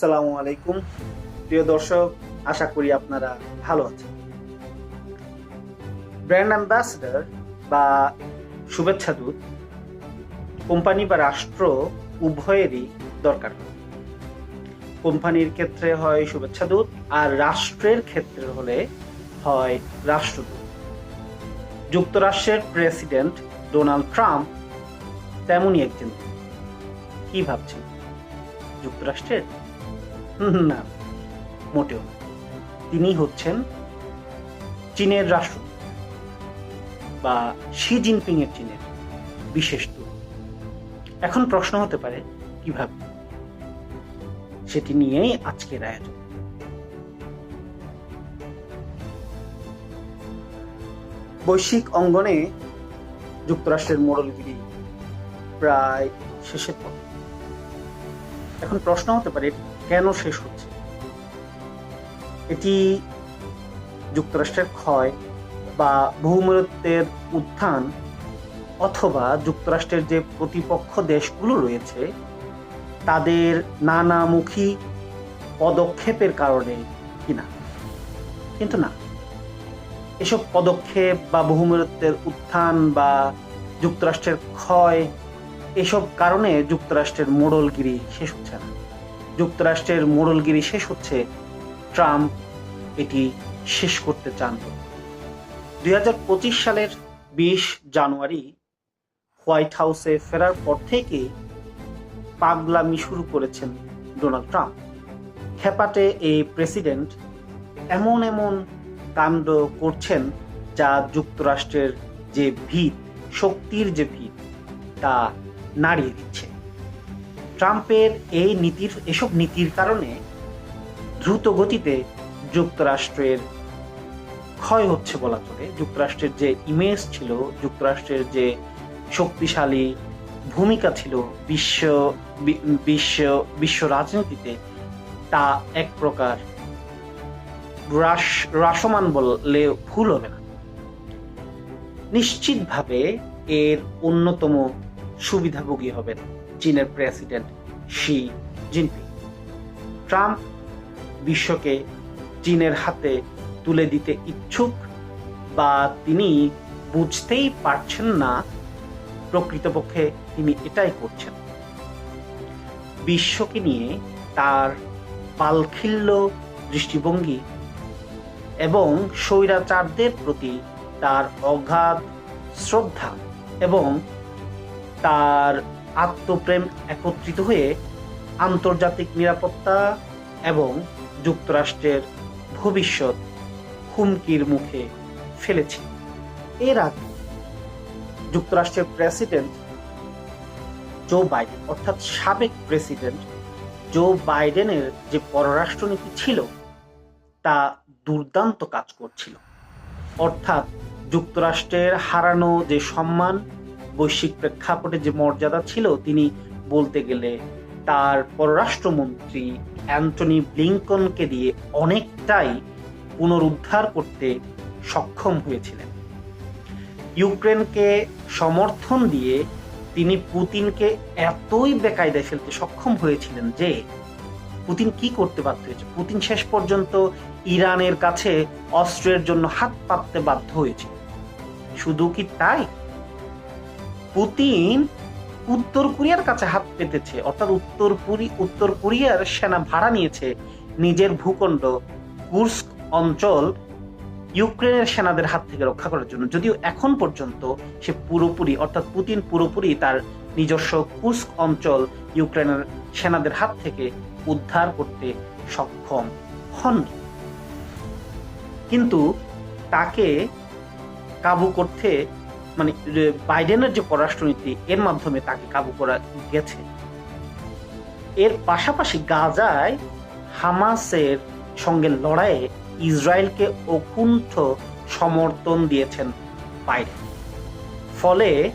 আসসালামু আলাইকুম। প্রিয় দর্শক, আশা করি আপনারা ভালো আছেন। ব্র্যান্ড অ্যাম্বাসেডর বা শুভেচ্ছা দূত, কোম্পানি বা রাষ্ট্র উভয়েরই দরকার। কোম্পানির ক্ষেত্রে হয় শুভেচ্ছা দূত আর রাষ্ট্রের ক্ষেত্রে হলে হয় রাষ্ট্রদূত। যুক্তরাষ্ট্রের প্রেসিডেন্ট ডোনাল্ড ট্রাম্প তেমনই একজন কি ভাবছেন? যুক্তরাষ্ট্রের? না মোটেও। তিনি হচ্ছেন চীনের রাষ্ট্র বা শি জিনপিং এর চীনের বিশেষ দূত। এখন প্রশ্ন হতে পারে, কীভাবে? সেটি নিয়েই আজকের আয়োজন। বৈশ্বিক অঙ্গনে যুক্তরাষ্ট্রের মোড়লগিরি প্রায় শেষের পথে। এখন প্রশ্ন হতে পারে কেন শেষ হচ্ছে? এটি যুক্তরাষ্ট্রের ক্ষয় বা বহুমূল্যের উত্থান অথবা যুক্তরাষ্ট্রের যে প্রতিপক্ষ দেশগুলো রয়েছে, তাদের নানামুখী পদক্ষেপের কারণে কিনা? কিন্তু না, এসব পদক্ষেপ বা বহুমূল্যের উত্থান বা যুক্তরাষ্ট্রের ক্ষয়, এসব কারণে যুক্তরাষ্ট্রের মোড়লগিরি শেষ হচ্ছে না। যুক্তরাষ্ট্রের মোড়লগিরি শেষ হচ্ছে। ট্রাম্প এটি শেষ করতে চান। দুই হাজার পঁচিশ সালের বিশ জানুয়ারি হোয়াইট হাউসে ফেরার পর থেকে পাগলামি শুরু করেছেন ডোনাল্ড ট্রাম্প। খেপাটে এই প্রেসিডেন্ট এমন এমন কাণ্ড করছেন যা যুক্তরাষ্ট্রের যে ভিত, শক্তির যে ভিত, তা নাড়িয়ে দিচ্ছে। ট্রাম্পের এই নীতির, এসব নীতির কারণে দ্রুত গতিতে যুক্তরাষ্ট্রের ক্ষয় হচ্ছে বলা চলে। যুক্তরাষ্ট্রের যে ইমেজ ছিল, যুক্তরাষ্ট্রের যে শক্তিশালী ভূমিকা ছিল বিশ্ব বিশ্ব বিশ্ব রাজনীতিতে, তা এক প্রকার হ্রাস, হ্রাসমান বললে ভুল হবে না। নিশ্চিতভাবে এর অন্যতম সুবিধাভোগী হবেন চীনের প্রেসিডেন্ট শি জিনপিং। ট্রাম্প বিশ্বকে চীনের হাতে তুলে দিতে ইচ্ছুক বা তিনি বুঝতেই পারছেন না, প্রকৃতপক্ষে তিনি এটাই করছেন। বিশ্বকে নিয়ে তার পালখিল্য দৃষ্টিভঙ্গি এবং স্বৈরাচারদের প্রতি তার অগাধ শ্রদ্ধা এবং তার আত্মপ্রেম একত্রিত হয়ে আন্তর্জাতিক নিরাপত্তা এবং যুক্তরাষ্ট্রের ভবিষ্যৎ হুমকির মুখে ফেলেছে। এর আগে যুক্তরাষ্ট্রের প্রেসিডেন্ট জো বাইডেন, অর্থাৎ সাবেক প্রেসিডেন্ট জো বাইডেনের যে পররাষ্ট্রনীতি ছিল, তা দুর্দান্ত কাজ করছিল। অর্থাৎ যুক্তরাষ্ট্রের হারানো যে সম্মান বৈশ্বিক প্রেক্ষাপটে যে মর্যাদা ছিল, তিনি বলতে গেলে তার পররাষ্ট্রমন্ত্রী অ্যান্টনি ব্লিংকনকে দিয়ে অনেকটাই পুনরুদ্ধার করতে সক্ষম হয়েছিলেন। ইউক্রেনকে সমর্থন দিয়ে তিনি পুতিনকে এতই বেকায়দায় ফেলতে সক্ষম হয়েছিলেন যে পুতিন কি করতে বাধ্য হয়েছে? পুতিন শেষ পর্যন্ত ইরানের কাছে অস্ত্রের জন্য হাত পাততে বাধ্য হয়েছে শুধু কি তাই? পুতিন উত্তর কোরিয়ার কাছে হাত পেতেছে। অর্থাৎ উত্তর উত্তর কোরিয়ার সেনা ভাড়া নিয়েছে নিজের ভূখণ্ড কুর্স্ক অঞ্চল ইউক্রেনের সেনাদের হাত থেকে রক্ষা করার জন্য। যদিও এখন পর্যন্ত সে পুরোপুরি, অর্থাৎ পুতিন পুরোপুরি তার নিজস্ব কুস্ক অঞ্চল ইউক্রেনের সেনাদের হাত থেকে উদ্ধার করতে সক্ষম হননি। কিন্তু তাকে কাবু করতে মানে বাইডেনের যে পররাষ্ট্রনীতি, এর মাধ্যমে তাকে কাবু করা গেছে। এর পাশাপাশি গাজায় হামাসের সঙ্গে লড়াইয়ে ইসরায়েলকে অকুণ্ঠ সমর্থন দিয়েছেন বাইডেন। ফলে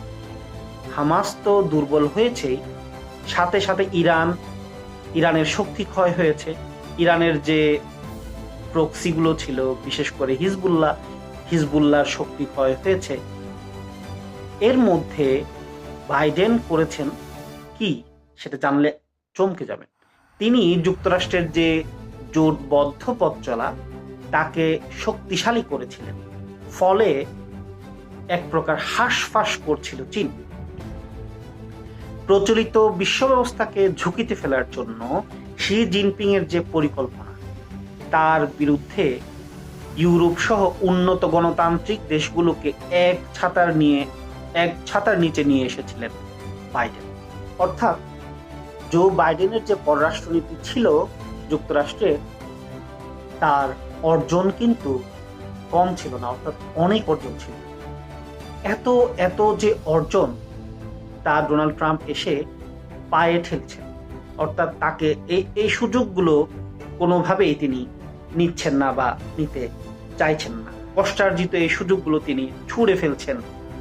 হামাস তো দুর্বল হয়েছেই, সাথে সাথে ইরান, ইরানের শক্তি ক্ষয় হয়েছে। ইরানের যে প্রক্সিগুলো ছিল, বিশেষ করে হিজবুল্লাহ, হিজবুল্লাহর শক্তি ক্ষয় হয়েছে। এর মধ্যে বাইডেন করেছেন কি সেটা জানলে চমকে যাবেন। তিনি যুক্তরাষ্ট্রের যে জোটবদ্ধ পথ চলা, তাকে শক্তিশালী করেছিলেন। ফলে এক প্রকার হাঁসফাঁস করছিল চীন। প্রচলিত বিশ্ব ব্যবস্থাকে ঝুঁকিতে ফেলার জন্য শি জিনপিং এর যে পরিকল্পনা, তার বিরুদ্ধে ইউরোপ সহ উন্নত গণতান্ত্রিক দেশগুলোকে এক ছাতার নিয়ে এক ছাতার নিচে নিয়ে এসেছিলেন বাইডেন। অর্থাৎ জো বাইডেনের যে পররাষ্ট্রনীতি ছিল যুক্তরাষ্ট্রে, তার অর্জন কিন্তু কম ছিল না, অর্থাৎ অনেক অর্জন ছিল। এত এত যে অর্জন তা ডোনাল্ড ট্রাম্প এসে পায়ে ঠেলছেন। অর্থাৎ তাকে এই এই সুযোগগুলো কোনোভাবেই তিনি নিচ্ছেন না বা নিতে চাইছেন না। কষ্টার্জিত এই সুযোগগুলো তিনি ছুঁড়ে ফেলছেন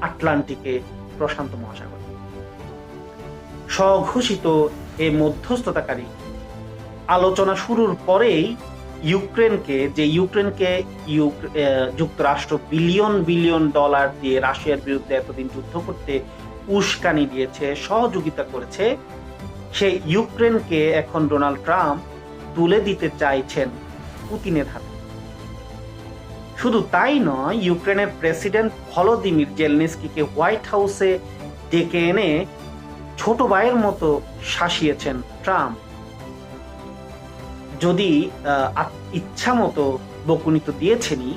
আটলান্টিকে প্রশান্ত মহাসাগরে। স্বঘোষিত এই মধ্যস্থতাকারী আলোচনা শুরুর পরেই ইউক্রেনকে, যে ইউক্রেনকে যুক্তরাষ্ট্র বিলিয়ন বিলিয়ন ডলার দিয়ে রাশিয়ার বিরুদ্ধে এতদিন যুদ্ধ করতে উস্কানি দিয়েছে, সহযোগিতা করেছে, সেই ইউক্রেনকে এখন ডোনাল্ড ট্রাম্প তুলে দিতে চাইছেন পুতিনের হাতে। শুধু তাই নয়, ইউক্রেনের প্রেসিডেন্ট ভলোদিমির জেলনিস্কিকে হোয়াইট হাউসে ডেকে এনে ছোট ভাইয়ের মতো শাসিয়েছেন ট্রাম্প। যদি ইচ্ছা মতো বকুনি তো দিয়েছেনই,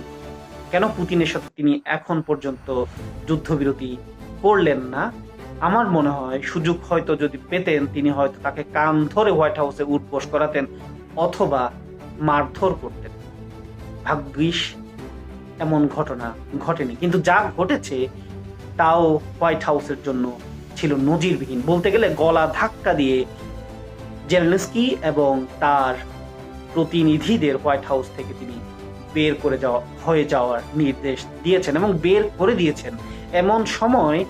কেন পুতিনের সাথে তিনি এখন পর্যন্ত যুদ্ধবিরতি করলেন না? আমার মনে হয় সুযোগ হয়তো যদি পেতেন, তিনি হয়তো তাকে কান ধরে হোয়াইট হাউসে উঠবোস করাতেন অথবা মারধর করতেন। ভাগ্যিস এমন ঘটনা ঘটেনি। কিন্তু যা ঘটেছে, তাও হোয়াইট হাউসের জন্য ছিল নজিরবিহীন। বলতে গেলে গলা ধাক্কা দিয়ে জেলেনস্কি এবং তার প্রতিনিধিদের হোয়াইট হাউস থেকে তিনি বের করে যাওয়া, হয়ে যাওয়ার নির্দেশ দিয়েছেন এবং বের করে দিয়েছেন। এমন সময়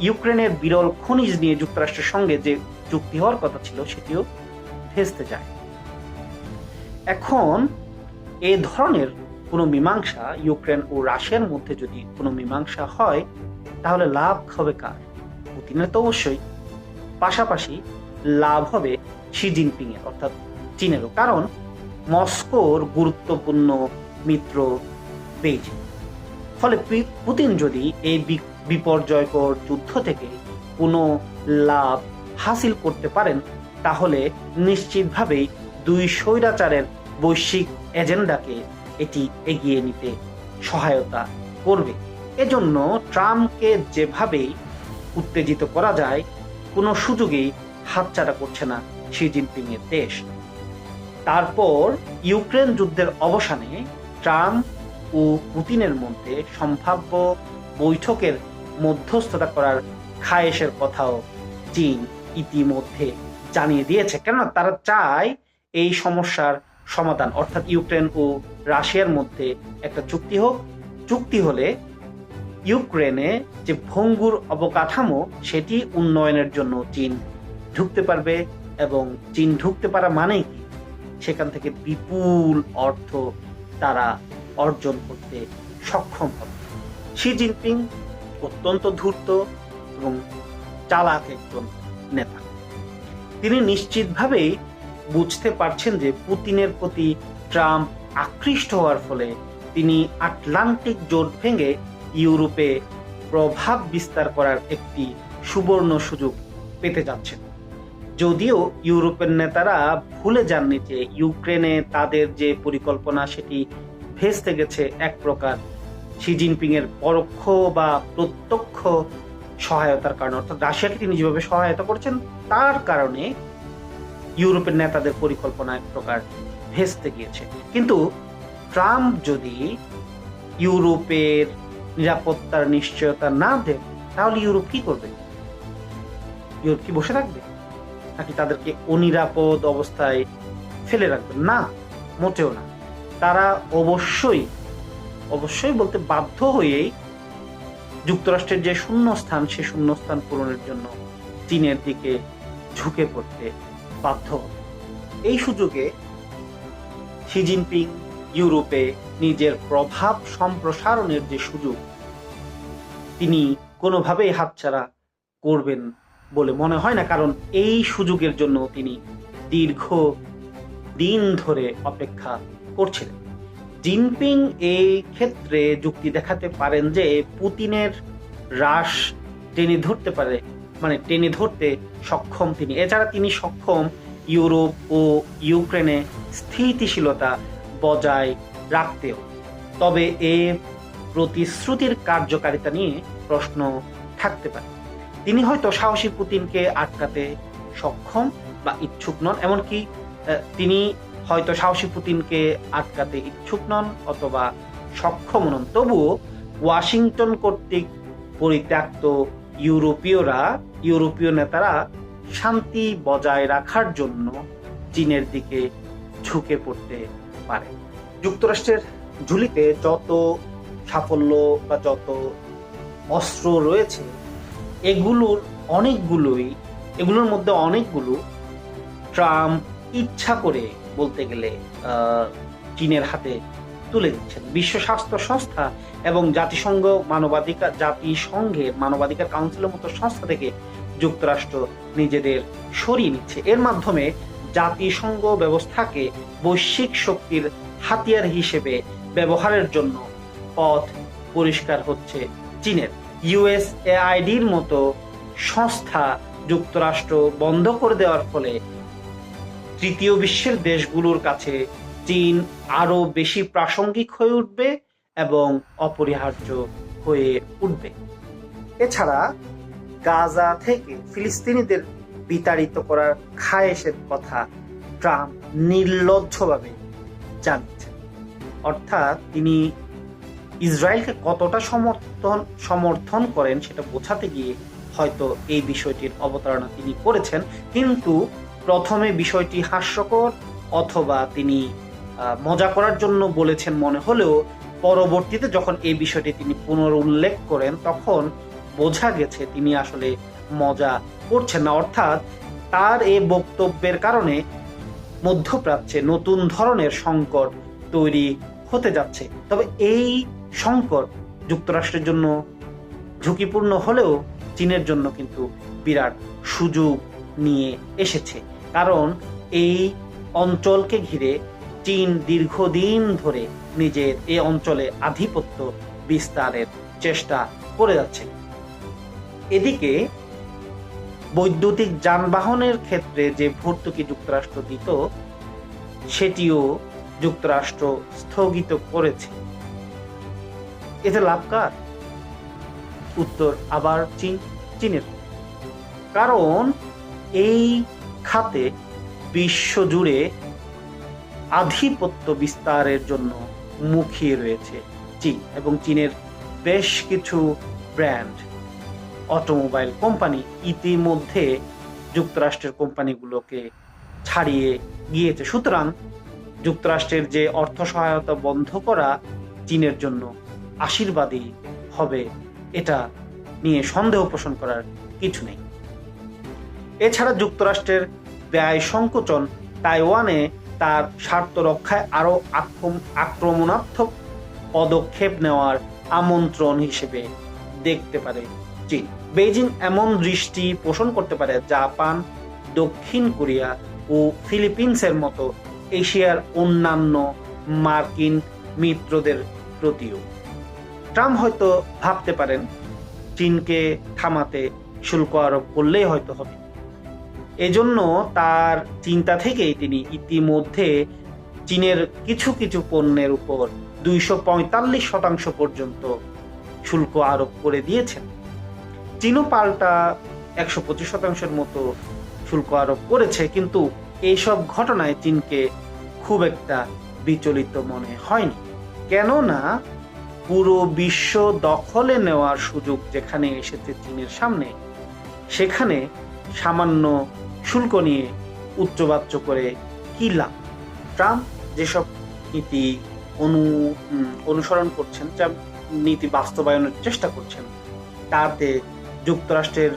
ইউক্রেনের বিরল খনিজ নিয়ে যুক্তরাষ্ট্রের সঙ্গে যে চুক্তি হওয়ার কথা ছিল, সেটিও ভেস্তে যায়। এখন, এ ধরনের কোনো মীমাংসা ইউক্রেন ও রাশিয়ার মধ্যে যদি কোনো মীমাংসা হয়, তাহলে লাভ হবে কার? পুতিনের তো অবশ্যই। পাশাপাশি লাভ হবে শি জিনপিং এর অর্থাৎ চীনেরও, কারণ মস্কোর গুরুত্বপূর্ণ মিত্র বেইজিং। ফলে পুতিন যদি এই বিপর্যয়কর যুদ্ধ থেকে কোনো লাভ হাসিল করতে পারেন, তাহলে নিশ্চিতভাবেই দুই স্বৈরাচারের বৈশ্বিক এজেন্ডাকে এটি এগিয়ে নিতে সহায়তা করবে। এজন্য ট্রাম্পকে যেভাবেই উত্তেজিত করা যায়, কোনো সুযোগেই হাতছাড়া করছে না শি জিনপিং এর দেশ। তারপর ইউক্রেন যুদ্ধের অবসানে ট্রাম্প ও পুতিনের মধ্যে সম্ভাব্য বৈঠকের মধ্যস্থতা করার খায়েশের কথাও চীন ইতিমধ্যে জানিয়ে দিয়েছে। কেননা তারা চায় এই সমস্যার সমাধান, অর্থাৎ ইউক্রেন ও রাশিয়ার মধ্যে একটা চুক্তি হোক। চুক্তি হলে ইউক্রেনে যে ভঙ্গুর অবকাঠামো, সেটি উন্নয়নের জন্য চীন ঢুকতে পারবে এবং চীন ঢুকতে পারা মানে কি? সেখান থেকে বিপুল অর্থ তারা অর্জন করতে সক্ষম হবে। শি জিনপিং অত্যন্ত ধূর্ত এবং চালাক একজন নেতা। তিনি নিশ্চিতভাবেই বুঝতে পারছেন যে পুতিনের প্রতি ট্রাম্প আকৃষ্ট হওয়ার ফলে তিনি আটলান্টিক জোট ভেঙে ইউরোপে প্রভাব বিস্তার করার একটি সুবর্ণ সুযোগ পেতে যাচ্ছেন। যদিও ইউরোপের নেতারা ভুলে যাননি যে ইউক্রেনে তাদের যে পরিকল্পনা, সেটি ভেস্তে গেছে এক প্রকার শি জিনপিং এর পরোক্ষ বা প্রত্যক্ষ সহায়তার কারণে। অর্থাৎ রাশিয়াকে তিনি যেভাবে সহায়তা করছেন, তার কারণে ইউরোপের নেতাদের পরিকল্পনা এক প্রকার ভেস্তে গিয়েছে। কিন্তু ট্রাম্প যদি ইউরোপের নিরাপত্তার নিশ্চয়তা না দেন, তাহলে ইউরোপ কি করবে? ইউরোপ কি বসে থাকবে? নাকি তাদেরকে অনিরাপদ অবস্থায় ফেলে রাখবে? না, মোটেও না। তারা অবশ্যই অবশ্যই বলতে বাধ্য হয়েই যুক্তরাষ্ট্রের যে শূন্যস্থান, সে শূন্যস্থান পূরণের জন্য চীনের দিকে ঝুঁকে পড়তে বাধ্য। এই সুযোগে শি জিনপিং ইউরোপে নিজের প্রভাব সম্প্রসারণের যে সুযোগ, তিনি কোনোভাবেই হাতছাড়া করবেন বলে মনে হয় না, কারণ এই সুযোগের জন্য তিনি দীর্ঘ দিন ধরে অপেক্ষা করছিলেন। জিনপিং এই ক্ষেত্রে যুক্তি দেখাতে পারেন যে, পুতিনের হ্রাস টেনে ধরতে পারে মানে টেনে ধরতে সক্ষম তিনি। এছাড়া তিনি সক্ষম ইউরোপ ও ইউক্রেনে স্থিতিশীলতা বজায় রাখতেও। তবে এ প্রতিশ্রুতির কার্যকারিতা নিয়ে প্রশ্ন থাকতে পারে। তিনি হয়তো সাহসী পুতিনকে আটকাতে সক্ষম বা ইচ্ছুক নন, এমনকি তিনি হয়তো সাহসী পুতিনকে আটকাতে ইচ্ছুক নন অথবা সক্ষম নন। তবুও ওয়াশিংটন কর্তৃক পরিত্যক্ত ইউরোপীয়রা ইউরোপীয় নেতারা শান্তি বজায় রাখার জন্য চীনের দিকে ঝুঁকে পড়তে পারে। যুক্তরাষ্ট্রের ঝুলিতে যত সাফল্য বা যত অস্ত্র রয়েছে, এগুলোর অনেকগুলোই, এগুলোর মধ্যে অনেকগুলো ট্রাম্প ইচ্ছা করে বলতে গেলে চীনের হাতে তুলে দিচ্ছেন। বিশ্ব স্বাস্থ্য সংস্থা এবং জাতিসংঘ মানবাধিকার, জাতিসংঘের মানবাধিকার কাউন্সিলের মতো সংস্থা থেকে যুক্তরাষ্ট্র নিজেদের সরিয়ে নিচ্ছে। এর মাধ্যমে জাতিসংঘ ব্যবস্থাকে বৈশ্বিক শক্তির হাতিয়ার হিসেবে ব্যবহারের জন্য পথ পরিষ্কার হচ্ছে চীনের। ইউএসএআইডির মতো সংস্থা যুক্তরাষ্ট্র বন্ধ করে দেওয়ার ফলে তৃতীয় বিশ্বের দেশগুলোর কাছে চীন আরও বেশি প্রাসঙ্গিক হয়ে উঠবে এবং অপরিহার্য হয়ে উঠবে। এছাড়া গাজা থেকে ফিলিস্তিনিদের বিতাড়িত করার খায়েশের কথা ট্রাম্প নির্লজ্জভাবে জানিয়েছেন। অর্থাৎ তিনি ইসরায়েলকে কতটা সমর্থন সমর্থন করেন সেটা বোঝাতে গিয়ে হয়তো এই বিষয়টির অবতারণা তিনি করেছেন। কিন্তু প্রথমে বিষয়টি হাস্যকর অথবা তিনি মজা করার জন্য বলেছেন মনে হলেও পরবর্তীতে যখন এই বিষয়টি তিনি পুনর উল্লেখ করেন, তখন বোঝা গেছে তিনি আসলে মজা করছেন না। অর্থাৎ তার এই বক্তব্যের কারণে মধ্যপ্রাচ্যে নতুন ধরনের সংকট তৈরি হতে যাচ্ছে। তবে এই সংকট যুক্তরাষ্ট্রের জন্য ঝুঁকিপূর্ণ হলেও চীনের জন্য কিন্তু বিরাট সুযোগ নিয়ে এসেছে। কারণ এই অঞ্চলকে ঘিরে চীন দীর্ঘদিন ধরে নিজের এই অঞ্চলে আধিপত্য বিস্তারের চেষ্টা করে যাচ্ছে। এদিকে, বৈদ্যুতিক যানবাহনের ক্ষেত্রে যে ভর্তুকি যুক্তরাষ্ট্র দিত, সেটিও যুক্তরাষ্ট্র স্থগিত করেছে। এতে লাভ কার? উত্তর আবার চীন, চীনের। কারণ, এই খাতে বিশ্বজুড়ে আধিপত্য বিস্তারের জন্য মুখিয়ে রয়েছে চীন এবং চীনের বেশ কিছু ব্র্যান্ড। অটোমোবাইল কোম্পানি ইতিমধ্যে যুক্তরাষ্ট্রের কোম্পানিগুলোকে ছাড়িয়ে গিয়েছে। সুতরাং যুক্তরাষ্ট্রের যে অর্থ সহায়তা বন্ধ করা চীনের জন্য আশীর্বাদী হবে, এটা নিয়ে সন্দেহ পোষণ করার কিছু নেই। এছাড়া যুক্তরাষ্ট্রের ব্যয় সংকোচন তাইওয়ানে তার স্বার্থ রক্ষায় আরও আক্রম- আক্রমণাত্মক পদক্ষেপ নেওয়ার আমন্ত্রণ হিসেবে দেখতে পারে। চীন বেইজিং এমন দৃষ্টি পোষণ করতে পারে জাপান, দক্ষিণ কোরিয়া ও ফিলিপিন্সের মতো এশিয়ার অন্যান্য মার্কিন মিত্রদের প্রতিও। ট্রাম্প হয়তো ভাবতে পারেন, চীনকে থামাতে শুল্ক আরোপ করলেই হয়তো হবে। এজন্য তার চিন্তা থেকেই তিনি ইতিমধ্যে চীনের কিছু কিছু পণ্যের উপর দুইশো পঁয়তাল্লিশ শতাংশ পর্যন্ত শুল্ক আরোপ করে দিয়েছেন। চীনও পাল্টা একশো পঁচিশ শতাংশের মতো শুল্ক আরোপ করেছে, কিন্তু এইসব ঘটনায় চীনকে খুব একটা বিচলিত মনে হয়নি। কেননা পুরো বিশ্ব দখলে নেওয়ার সুযোগ যেখানে এসেছে চীনের সামনে, সেখানে সামান্য শুল্ক নিয়ে উচ্চবাচ্য করে কি লাভ? ট্রাম্প যেসব নীতি অনু অনুসরণ করছেন নীতি বাস্তবায়নের চেষ্টা করছেন। তাতে যুক্তরাষ্ট্রের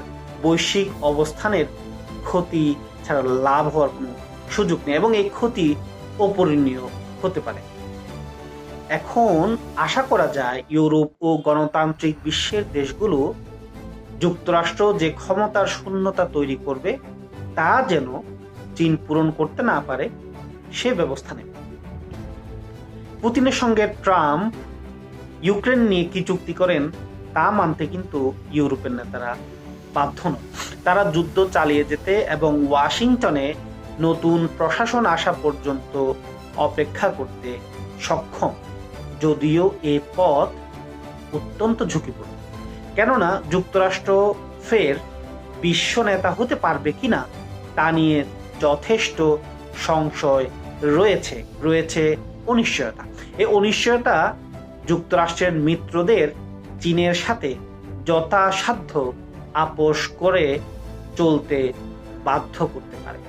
বৈশ্বিক অবস্থানের ক্ষতি ছাড়া লাভ হওয়ার কোনো সুযোগ নেই এবং এই ক্ষতি অপরিণীয় হতে পারে। এখন আশা করা যায় ইউরোপ ও গণতান্ত্রিক বিশ্বের দেশগুলো যুক্তরাষ্ট্র যে ক্ষমতার শূন্যতা তৈরি করবে, তা যেন চীন পূরণ করতে না পারে, সে ব্যবস্থা নেবে। পুতিনের সঙ্গে ট্রাম্প ইউক্রেন নিয়ে কি চুক্তি করেন, তা মানতে কিন্তু ইউরোপের নেতারা বাধ্য নয় তারা যুদ্ধ চালিয়ে যেতে এবং ওয়াশিংটনে নতুন প্রশাসন আসা পর্যন্ত অপেক্ষা করতে সক্ষম। যদিও এ পথ অত্যন্ত ঝুঁকিপূর্ণ। কেননা যুক্তরাষ্ট্র ফের বিশ্ব নেতা হতে পারবে কিনা, তা নিয়ে যথেষ্ট সংশয় রয়েছে রয়েছে অনিশ্চয়তা। এই অনিশ্চয়তা যুক্তরাষ্ট্রের মিত্রদের চীনের সাথে যথাসাধ্য আপোষ করে চলতে বাধ্য করতে পারে।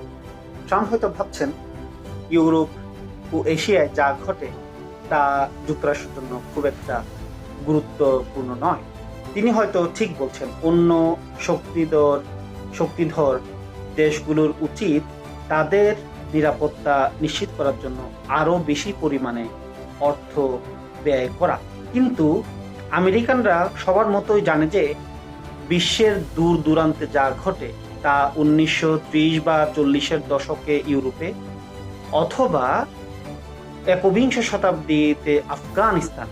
ট্রাম্প হয়তো ভাবছেন, ইউরোপ ও এশিয়ায় যা ঘটে তা যুক্তরাষ্ট্রের জন্য খুব একটা গুরুত্বপূর্ণ নয়। তিনি হয়তো ঠিক বলছেন, অন্য শক্তিধর শক্তিধর দেশগুলোর উচিত তাদের নিরাপত্তা নিশ্চিত করার জন্য আরও বেশি পরিমাণে অর্থ ব্যয় করা। কিন্তু আমেরিকানরা সবার মতোই জানে যে বিশ্বের দূর দূরান্তে যা ঘটে তা উনিশশো ত্রিশ বা চল্লিশের দশকে ইউরোপে অথবা একবিংশ শতাব্দীতে আফগানিস্তান।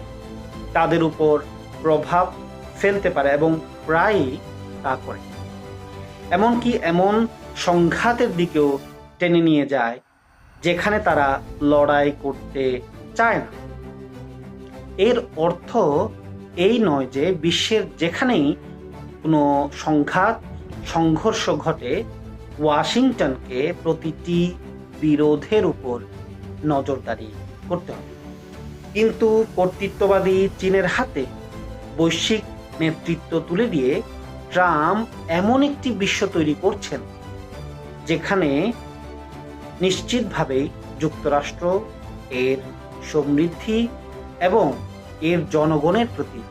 তাদের উপর প্রভাব ফেলতে পারে এবং প্রায়ই তা করে। এমনকি এমন সংঘাতের দিকেও টেনে নিয়ে যায়, যেখানে তারা লড়াই করতে চায় না। এর অর্থ এই নয় যে বিশ্বের যেখানেই কোনো সংঘাত, সংঘর্ষ ঘটে, ওয়াশিংটনকে প্রতিটি বিরোধের উপর নজরদারি করতে হবে। কিন্তু কর্তৃত্ববাদী চীনের হাতে বৈশ্বিক নেতৃত্ব তুলে দিয়ে ট্রাম্প এমন একটি বিশ্ব তৈরি করছেন, যেখানে নিশ্চিতভাবেই যুক্তরাষ্ট্র এর সমৃদ্ধি এবং এর জনগণের প্রতি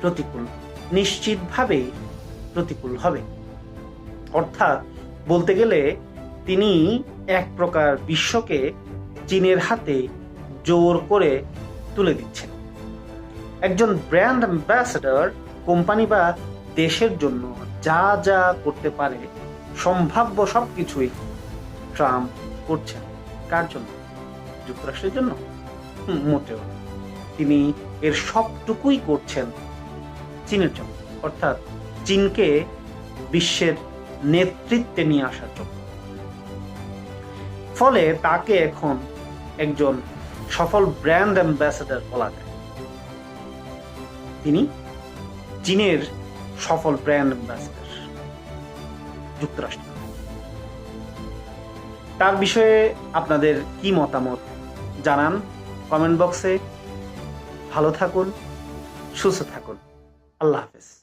প্রতিকূল নিশ্চিতভাবেই প্রতিকূল হবে। অর্থাৎ বলতে গেলে তিনি এক প্রকার বিশ্বকে চীনের হাতে জোর করে তুলে দিচ্ছেন। একজন ব্র্যান্ড অ্যাম্বাসেডর কোম্পানি বা দেশের জন্য যা যা করতে পারে, সম্ভাব্য সব কিছুই ট্রাম্প করছেন। কার জন্য? যুক্তরাষ্ট্রের জন্য? মোটেও। তিনি এর সবটুকুই করছেন চীনের জন্য, অর্থাৎ চীনকে বিশ্বের নেতৃত্বে নিয়ে আসার জন্য। ফলে তাকে এখন একজন সফল ব্র্যান্ড অ্যাম্বাসেডর বলা যায়। তিনি চীনের সফল ব্র্যান্ড অ্যাম্বাসেডর, যুক্তরাষ্ট্র। তার বিষয়ে আপনাদের কি মতামত জানান? কমেন্ট বক্সে ভালো থাকুন সুস্থ থাকুন। আল্লাহ হাফেজ।